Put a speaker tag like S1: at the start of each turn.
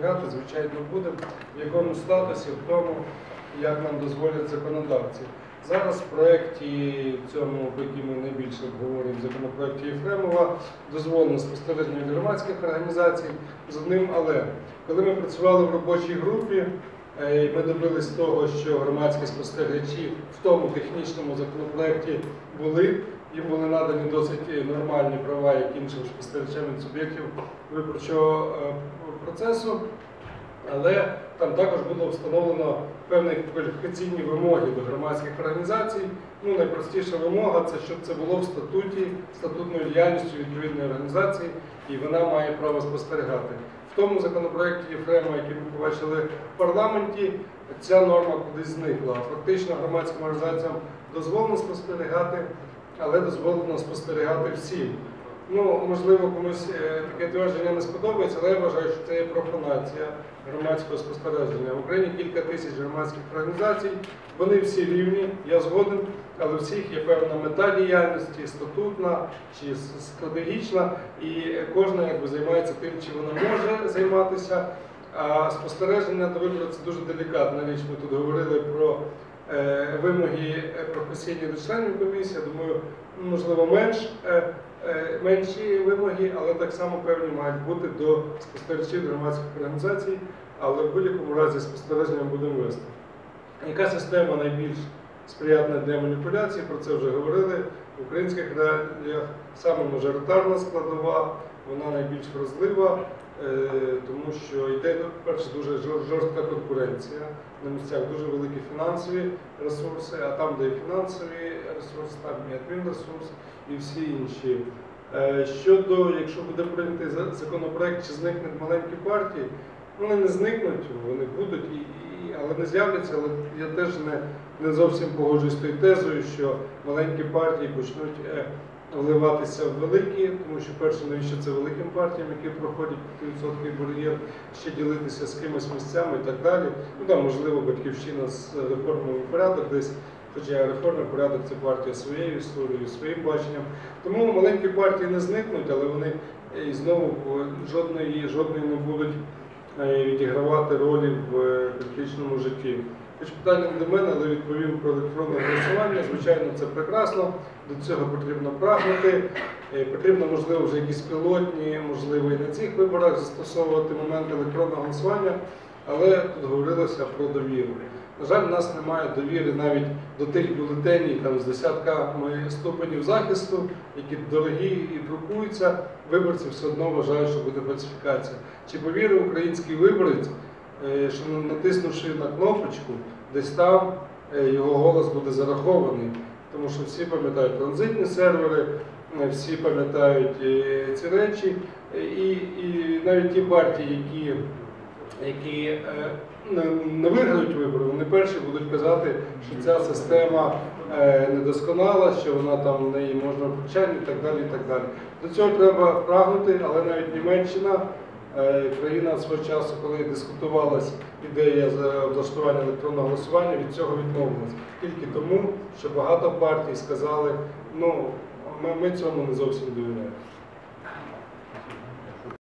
S1: спостерігати, звичайно, будемо. В якому статусі, в тому, як нам дозволять законодавці. Зараз в проєкті цьому, про який ми найбільше обговорюємо, законопроєкті Єфремова, дозволено спостереження громадських організацій з одним але. Коли ми працювали в робочій групі, е, ми добились того, що громадські спостерігачі в тому технічному законопроекті були, їм були надані досить е, нормальні права, як іншим спостерігачам від суб'єктів виборчого е, процесу. Але там також було встановлено певні кваліфікаційні вимоги до громадських організацій. Ну, найпростіша вимога це щоб це було в статуті статутною діяльністю відповідної організації, і вона має право спостерігати. Тому законопроекті Єфрема, який ми побачили в парламенті, ця норма кудись зникла. Фактично громадським організаціям дозволено спостерігати, але дозволено спостерігати всім. Ну, можливо, комусь е, таке твердження не сподобається, але я вважаю, що це є профанація громадського спостереження. В Україні кілька тисяч громадських організацій, вони всі рівні, я згоден, але всіх є певна мета діяльності, статутна чи стратегічна, і кожна якби займається тим, чи вона може займатися. А спостереження до виборів це дуже делікатна річ. Ми тут говорили про е, вимоги е, професійні до членів комісії. Думаю, можливо, менш, е, е, менші вимоги, але так само певні мають бути до спостерігачів громадських організацій, але в будь-якому разі спостереження будемо вести. Яка система найбільш сприятна для маніпуляцій? Про це вже говорили. В українських реаліях саме мажоритарна складова, вона найбільш вразлива, е, тому що йде перше дуже жорстка конкуренція. На місцях дуже великі фінансові ресурси, а там, де і фінансові ресурси, там і адмінресурс, і всі інші. Е, Щодо, якщо буде прийнятий законопроект, чи зникнуть маленькі партії, вони не зникнуть, вони будуть, і, і, але не з'являться. Але я теж не, не зовсім погоджуюсь з тою тезою, що маленькі партії почнуть е, вливатися в великі, тому що перше, навіщо це великим партіям, які проходять 5% бар'єр, ще ділитися з кимось місцями і так далі. Ну там, можливо, батьківщина з реформою порядок десь. Хоча реформа порядок це партія своєю історією, своїм баченням. Тому маленькі партії не зникнуть, але вони е, і знову жодної, жодної не будуть е, відігравати ролі в е, політичному житті. Хоч питання не до мене, але відповім про електронне голосування. Звичайно, це прекрасно. До цього потрібно прагнути. Потрібно, можливо, вже якісь пілотні, можливо, і на цих виборах застосовувати момент електронного голосування, але тут говорилося про довіру. На жаль, у нас немає довіри навіть до тих бюлетенів там, з десятками ступенів захисту, які дорогі і друкуються. Виборці все одно вважають, що буде фальсифікація. Чи повірив український виборець, е, що натиснувши на кнопочку, десь там е, його голос буде зарахований? Тому що всі пам'ятають транзитні сервери, е, всі пам'ятають ці речі, і, і навіть ті партії, які які е, не, виграють вибори, вони перші будуть казати, що ця система е, недосконала, що вона там неї можна втручати і так далі. До цього треба прагнути, але навіть Німеччина, е, країна свого часу, коли дискутувалась ідея за влаштування електронного голосування, від цього відмовилась. Тільки тому, що багато партій сказали, ну ми цьому не зовсім довіряємо.